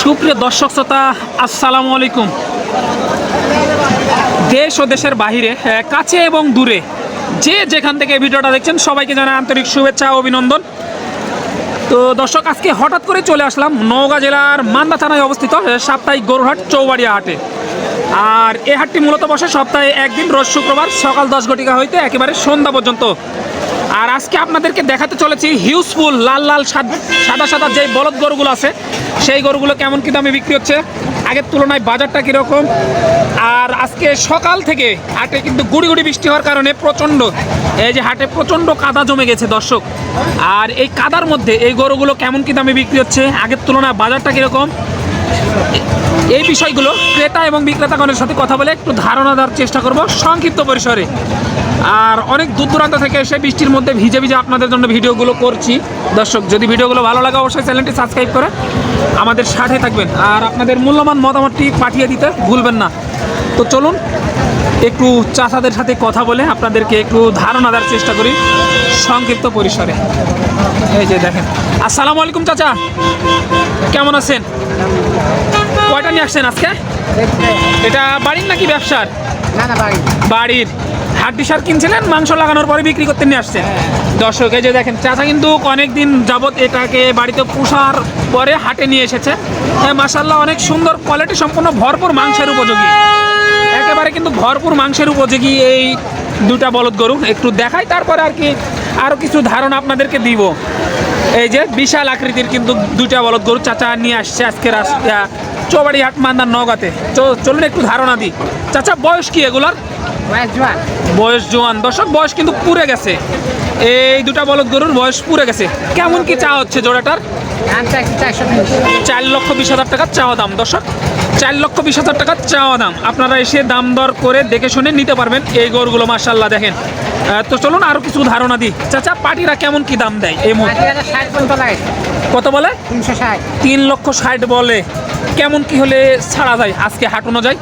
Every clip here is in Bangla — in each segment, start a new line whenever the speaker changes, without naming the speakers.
সুপ্রিয় দর্শক শ্রোতা, আসসালামু আলাইকুম। দেশ ও দেশের বাহিরে কাছে এবং দূরে যে যেখান থেকে ভিডিওটা দেখছেন, সবাইকে জানাই আন্তরিক শুভেচ্ছা ও অভিনন্দন। তো দর্শক, আজকে হঠাৎ করে চলে আসলাম নওগাঁ জেলার মান্দা থানায় অবস্থিত সাপ্তাহিক গরুহাট চৌবাড়িয়া হাটে। আর এ হাটটি মূলত বসে সপ্তাহে একদিন রোজ শুক্রবার সকাল দশ ঘটিকা হইতে একেবারে সন্ধ্যা পর্যন্ত আর আজকে আপনাদেরকে দেখাতে চলেছি হিউজফুল লাল লাল, সাদ- সাদা যে বলদ গরুগুলো আছে, সেই গরুগুলো কেমন কি দামে বিক্রি হচ্ছে? আগের তুলনায় বাজারটা কীরকম? আর আজকে সকাল থেকে হাটে কিন্তু গুড়ি গুড়ি বৃষ্টি হওয়ার কারণে প্রচণ্ড, এই যে হাটে প্রচণ্ড কাদা জমে গেছে দর্শক। আর এই কাদার মধ্যে এই গরুগুলো কেমন কি দামে বিক্রি হচ্ছে? আগের তুলনায় বাজারটা কীরকম? এই বিষয়গুলো ক্রেতা এবং বিক্রেতাগণের সাথে কথা বলে একটু ধারণা দেওয়ার চেষ্টা করব সংক্ষিপ্ত পরিসরে। আর অনেক দূর দূরান্ত থেকে এসে বৃষ্টির মধ্যে ভিজে ভিজে আপনাদের জন্য ভিডিওগুলো করছি। দর্শক, যদি ভিডিওগুলো ভালো লাগে অবশ্যই চ্যানেলটি সাবস্ক্রাইব করে আমাদের সাথে থাকবেন। আর আপনাদের মূল্যবান মতামতটি পাঠিয়ে দিতে ভুলবেন না। তো চলুন, একটু চাষাদের সাথে কথা বলে আপনাদেরকে একটু ধারণা দেওয়ার চেষ্টা করি সংক্ষিপ্ত পরিসরে। এই যে দেখেন। আসসালামু আলাইকুম চাচা। কেমন আছেন? কয়টা নিয়ে আসছেন আজকে? এটা বাড়ির নাকি ব্যবসার? বাড়ির। হাড্ডি সার কিনছিলেন? মাংস লাগানোর পরে বিক্রি করতে নিয়ে আসছেন? দর্শক এই যে দেখেন চাচা কিন্তু অনেক দিন যাবত এটাকে বাড়িতে পুষার পরে হাটে নিয়ে এসেছে। হ্যাঁ মাসাল্লাহ অনেক সুন্দর কোয়ালিটি সম্পূর্ণ ভরপুর মাংসের উপযোগী। একেবারে কিন্তু ভরপুর মাংসের উপযোগী এই দুটা বলদ গরু। একটু দেখাই তারপরে আর কি আরও কিছু ধারণা আপনাদেরকে দিব। এই যে বিশাল আকৃতির কিন্তু দুটা বলদ গরু চাচা নিয়ে আসছে আজকে চৌবাড়ি হাট মান্দার নগাতে চলুন একটু ধারণা দিই। চাচা বয়স কি এগুলার?
বয়স জোয়ান।
দর্শক বয়স কিন্তু পুড়ে গেছে। এই দুটা বলদ গরুর বয়স পুড়ে গেছে। কেমন কি চা হচ্ছে জোড়াটার? চার লক্ষ বিশ হাজার টাকার চাওয়া দাম। দর্শক চার লক্ষ বিশ হাজার টাকার চাওয়া দাম। আপনারা এসে দাম দর করে দেখে শুনে নিতে পারবেন এই গরুগুলো মার্শাল্লাহ দেখেন। তো চলুন আরও কিছু ধারণা দিই। চাচা পাটিরা কেমন কি দাম দেয় এই মুহূর্তে? কত বলে? তিন লক্ষ ষাট বলে। কেমন কি হলে ছাড়া যায়? আজকে হাঁটানো যায়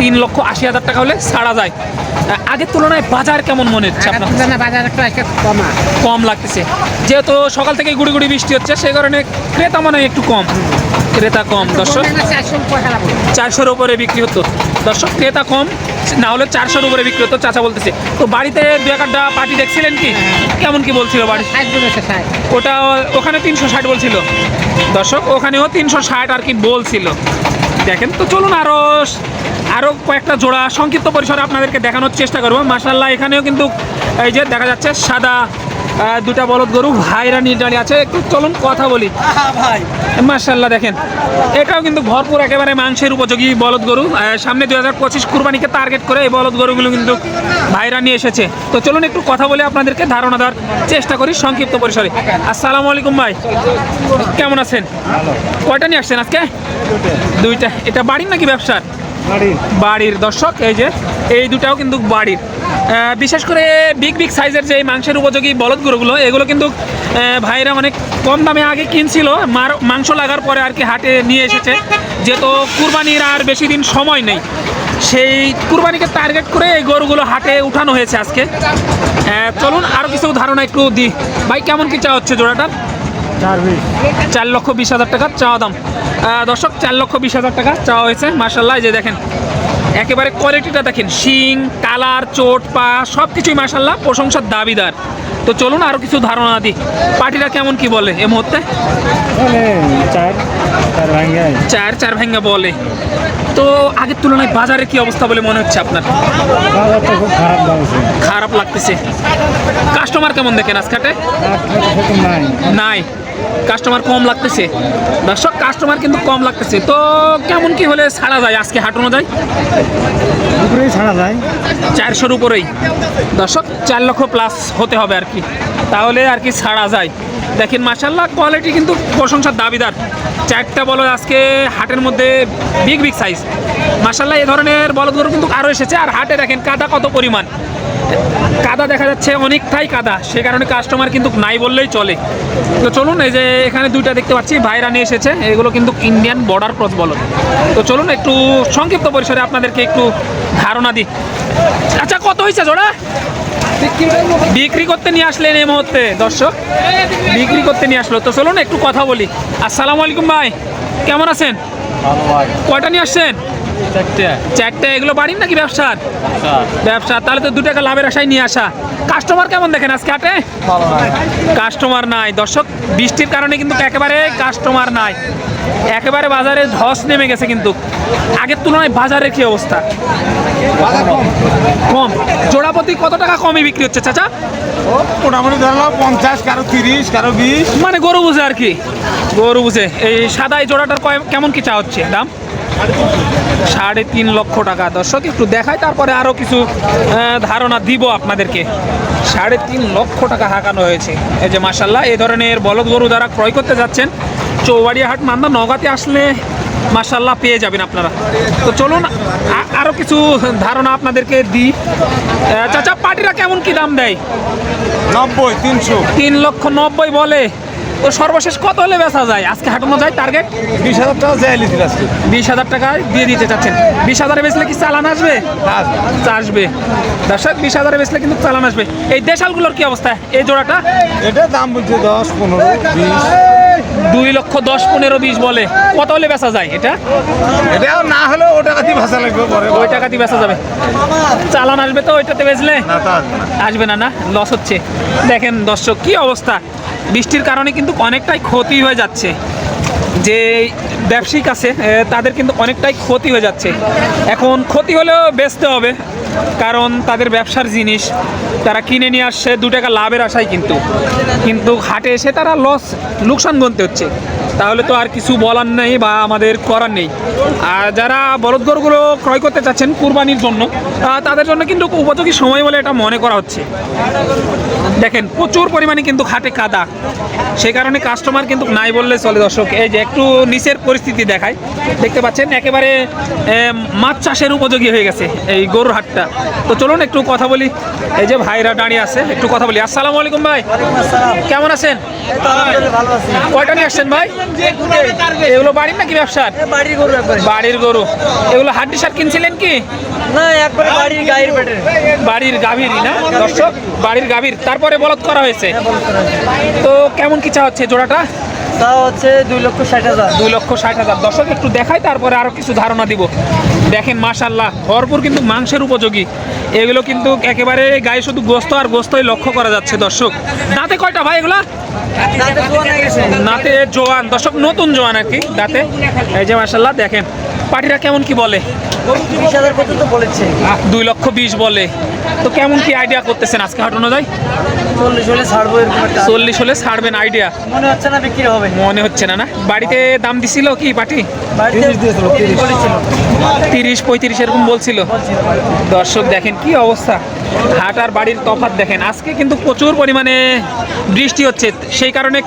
তিন লক্ষ আশি হাজার টাকা হলে ছাড়া যায়। আগের তুলনায় বাজার কেমন মনে হচ্ছে আপনার
কমা
লাগতেছে। যেহেতু সকাল থেকে গুড়ি গুড়ি বৃষ্টি হচ্ছে সেই কারণে ক্রেতা মনে একটু কম। ক্রেতা কম দর্শক। চারশোর উপরে বিক্রি হতো। দর্শক ক্রেতা কম না হলে চারশোর উপরে বিক্রি হতো। চাচা বলতেছে। তো বাড়িতে দু একটা পার্টি দেখছিলেন কি? কেমন কি বলছিল বাড়ি? ওটা ওখানে তিনশো ষাট বলছিল। দর্শক ওখানেও তিনশো ষাট আর কি বলছিল। দেখেন তো চলুন আরও আরও কয়েকটা জোড়া সংক্ষিপ্ত পরিসরে আপনাদেরকে দেখানোর চেষ্টা করব। মাসাল্লাহ এখানেও কিন্তু এই যে দেখা যাচ্ছে সাদা দুটা বলদ গরু ভাইরা নিয়ে দাঁড়িয়ে আছে। একটু চলুন কথা বলি।
ভাই।
মার্শাল্লাহ দেখেন। এটাও কিন্তু ভরপুর একেবারে মাংসের উপযোগী বলদ গরু। সামনে দুই হাজার পঁচিশ কুরবানিকে টার্গেট করে এই বলদ গরুগুলো কিন্তু ভাইরা নিয়ে এসেছে। তো চলুন একটু কথা বলে আপনাদেরকে ধারণা দেওয়ার চেষ্টা করি সংক্ষিপ্ত পরিসরে। আসসালামু আলাইকুম ভাই। কেমন আছেন? কয়টা নিয়ে আসছেন আজকে? দুইটা। এটা বাড়ির নাকি ব্যবসার? বাড়ির। দর্শক এই যে এই দুটাও কিন্তু বাড়ির। বিশেষ করে বিগ বিগ সাইজের যে মাংসের উপযোগী বলদ গরুগুলো এগুলো কিন্তু ভাইরা অনেক কম দামে আগে কিনছিল। মার মাংস লাগার পরে আর কি হাটে নিয়ে এসেছে। যেহেতু কুরবানির আর বেশি দিন সময় নেই সেই কুরবানিকে টার্গেট করে এই গরুগুলো হাটে উঠানো হয়েছে আজকে। চলুন আরও কিছু ধারণা একটু দিই। ভাই কেমন কি চা হচ্ছে জোড়াটা? চার লক্ষ বিশ হাজার টাকা চাওয়া দাম। দর্শক চার লক্ষ বিশ হাজার টাকা চাওয়া হয়েছে মার্শাল্লাহ যে দেখেন। একেবারে কোয়ালিটিটা দেখেন শিং কালার চোট পা সব কিছুই মার্শাল্লাহ প্রশংসার দাবিদার। তো চলুন আরও কিছু ধারণা দিই। পার্টিরা কেমন কি বলে এই মুহূর্তে?
চার চার ভাঙ্গে
বলে। তো আগের তুলনায় বাজারে কি অবস্থা বলে মনে হচ্ছে আপনার?
খারাপ
লাগতেছে। কাস্টমার কেমন দেখেন আজকাটে
নাই।
কাস্টমার কম লাগতেছে। দর্শক কাস্টমার কিন্তু কম লাগতেছে। তো কেমন কি হলে ছাড়া যায়? আজকে হাঁটানো যায়?
ছাড়া যায়।
চারশোর উপরেই। দর্শক চার লক্ষ প্লাস হতে হবে আর কি। তাহলে আর কি ছাড়া যায়। দেখেন মাসাল্লাহ কোয়ালিটি কিন্তু প্রশংসার দাবিদার। চারটা বলো আজকে হাটের মধ্যে বিগ বিগ সাইজ মাসাল্লাহ এ ধরনের বলদগুলো কিন্তু আরও এসেছে। আর হাটে দেখেন কাদা কত পরিমাণ। কাদা দেখা যাচ্ছে অনেকটাই কাদা। সে কারণে কাস্টমার কিন্তু নাই বললেই চলে। তো চলুন এই যে এখানে দুইটা দেখতে পাচ্ছি ভাইরা নিয়ে এসেছে এগুলো কিন্তু ইন্ডিয়ান বর্ডার ক্রস বলো। তো চলুন একটু সংক্ষিপ্ত পরিসরে আপনাদেরকে একটু ধারণা দিই। আচ্ছা কত হয়েছে জোড়া? বিক্রি করতে নিয়ে আসলেন এই মুহূর্তে দর্শক। বিক্রি করতে নিয়ে আসলো। তো চলুন একটু কথা বলি। আসসালামু আলাইকুম ভাই কেমন আছেন? কয়টা নিয়ে আসছেন? চারটে। এগুলো বাড়ির নাকি ব্যবসার? ব্যবসা। তাহলে তো দু টাকা লাভের আশায় নিয়ে আসা। কাস্টমার কেমন দেখেন আজকে হাটে? কাস্টমার নাই। দর্শক বৃষ্টির কারণে কিন্তু একেবারে কাস্টমার নাই। একেবারে বাজারে ধস নেমে গেছে কিন্তু। আগের তুলনায় বাজারের কি অবস্থা? কম। জোড়াপতি কত টাকা কমে বিক্রি হচ্ছে চাচা?
মোটামুটি ধরলাম পঞ্চাশ কারও তিরিশ কারও বিশ।
মানে গরু বুঝে আর কি। গরু বুঝে। এই সাদা এই জোড়াটার কেমন কি চা হচ্ছে? দাম? সাড়ে তিন লক্ষ টাকা। দর্শক একটু দেখায় তারপরে আরও কিছু ধারণা দিব আপনাদেরকে। সাড়ে তিন লক্ষ টাকা হাঁকানো হয়েছে। এই যে মাসাল্লাহ এই ধরনের বলদ গরু যারা ক্রয় করতে যাচ্ছেন চৌবাড়িয়া হাট মান্দা নগাতে আসলে মাসাল্লাহ পেয়ে যাবেন আপনারা। তো চলুন আরও কিছু ধারণা আপনাদেরকে দিই। চাচা পাটিরা কেমন কি দাম দেয়?
নব্বই তিনশো।
তিন লক্ষ নব্বই বলে। তো সর্বশেষ কত হলে বেচা যায়? আজকে হাঁটানো যায় টার্গেট
বিশ হাজার টাকা যায় লিখে আজকে
বিশ হাজার টাকায় দিয়ে দিতে চাচ্ছেন। বিশ হাজারে বেচলে কি চালান আসবে? আসবে। দর্শক বিশ হাজারে বেচলে কিন্তু চালান আসবে। এই দেশালগুলোর কি অবস্থা? এই জোড়াটা?
এটা দাম বলছে দশ পনেরো বিশ।
দুই লক্ষ দশ পনেরো বিশ বলে। কত হলে বেচা যায় এটা?
এটাও না হলেও ওটা কাছে ভাষা লাগবে পরে
ওই টাকা দিয়ে বেচা যাবে। চালান আসবে তো ওইটাতে বেচলে? আসবে না। না লস হচ্ছে। দেখেন দর্শক কি অবস্থা? বৃষ্টির কারণে কিন্তু অনেকটাই ক্ষতি হয়ে যাচ্ছে। যে ব্যবসায়িক আছে তাদের কিন্তু অনেকটাই ক্ষতি হয়ে যাচ্ছে। এখন ক্ষতি হলেও বেচতে হবে কারণ তাদের ব্যবসার জিনিস। তারা কিনে নিয়ে আসছে, দু টাকা লাভের আশায় কিন্তু। কিন্তু হাটে এসে তারা লস লোকসান গুনতে হচ্ছে। তাহলে তো আর কিছু বলার নেই বা আমাদের করার নেই। আর যারা বলদ গরুগুলো ক্রয় করতে চাচ্ছেন কুরবানির জন্য তাদের জন্য কিন্তু উপযোগী সময় বলে এটা মনে করা হচ্ছে। দেখেন প্রচুর পরিমাণে কিন্তু হাটে কাদা। সেই কারণে কাস্টমার কিন্তু নাই বললে চলে দর্শক। এই যে একটু নিচের পরিস্থিতি দেখায় দেখতে পাচ্ছেন একেবারে মাছ চাষের উপযোগী হয়ে গেছে এই গরুর হাটটা। তো চলুন একটু কথা বলি। এই যে ভাইরা দাঁড়িয়ে আছে একটু কথা বলি। আসসালামু আলাইকুম ভাই। কেমন আছেন? কয়টা নিয়ে আসছেন ভাই? এগুলো বাড়ির নাকি ব্যবসার?
বাড়ির গরু
বাড়ির গরু। এগুলো হাড্ডি সার কিনছিলেন কি?
না একবারে বাড়ির গায়ের পেটের
বাড়ির গাভীরই না? দর্শক বাড়ির গাভীর। তারপরে বলদ করা হয়েছে। তো কেমন কি চা হচ্ছে জোড়াটা?
তা হচ্ছে দুই লক্ষ ষাট হাজার।
দুই লক্ষ ষাট হাজার। দর্শক একটু দেখাই তারপরে আরও কিছু ধারণা দিব। দেখেন মাশাল্লাহ ভরপুর কিন্তু মাংসের উপযোগী। এগুলো কিন্তু একেবারে গায়ে শুধু গোস্ত আর গোস্তই লক্ষ্য করা যাচ্ছে দর্শক। দাঁতে কয়টা ভাই এগুলা?
দাঁতে জোয়ান।
দর্শক নতুন জোয়ান আর কি দাঁতে। এই যে মাশাল্লাহ দেখেন পাটিরা কেমন কি বলে?
বলেছে
দুই লক্ষ বিশ বলে। তো কেমন কি আইডিয়া করতেছেন আজকে হাঁটানো যায়
চল্লিশ হলে ছাড়বো
চল্লিশ হলে ছাড়বেন আইডিয়া
মনে হচ্ছে না বিক্রি হবে।
মনে হচ্ছে না না? বাড়িতে দাম দিছিল কি পাটি তিরিশ পঁয়ত্রিশ এরকম বলছিল। দর্শক দেখেন কি অবস্থা। হাট আর বাড়ির তফাৎ দেখেন। আজকে কিন্তু প্রচুর পরিমাণে বৃষ্টি হচ্ছে সেই কারণে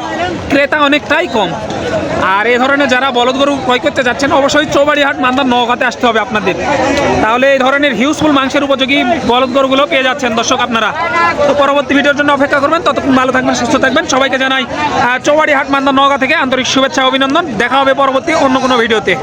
ক্রেতা অনেকটাই কম। আর এ ধরনের যারা বলদ গরু ক্রয় করতে যাচ্ছেন অবশ্যই চৌবাড়ি হাট মান্দার নগাতে আসতে হবে আপনাদের। তাহলে এই ধরনের হিউজফুল মাংসের উপযোগী বলদ গরুগুলো পেয়ে যাচ্ছেন দর্শক আপনারা। তো পরবর্তী ভিডিওর জন্য অপেক্ষা করবেন। ততক্ষণ ভালো থাকবেন সুস্থ থাকবেন। সবাইকে জানাই আহ, চৌবাড়ি হাট মান্দার নগা থেকে আন্তরিক শুভেচ্ছা অভিনন্দন। দেখা হবে পরবর্তী অন্য কোনো ভিডিওতে।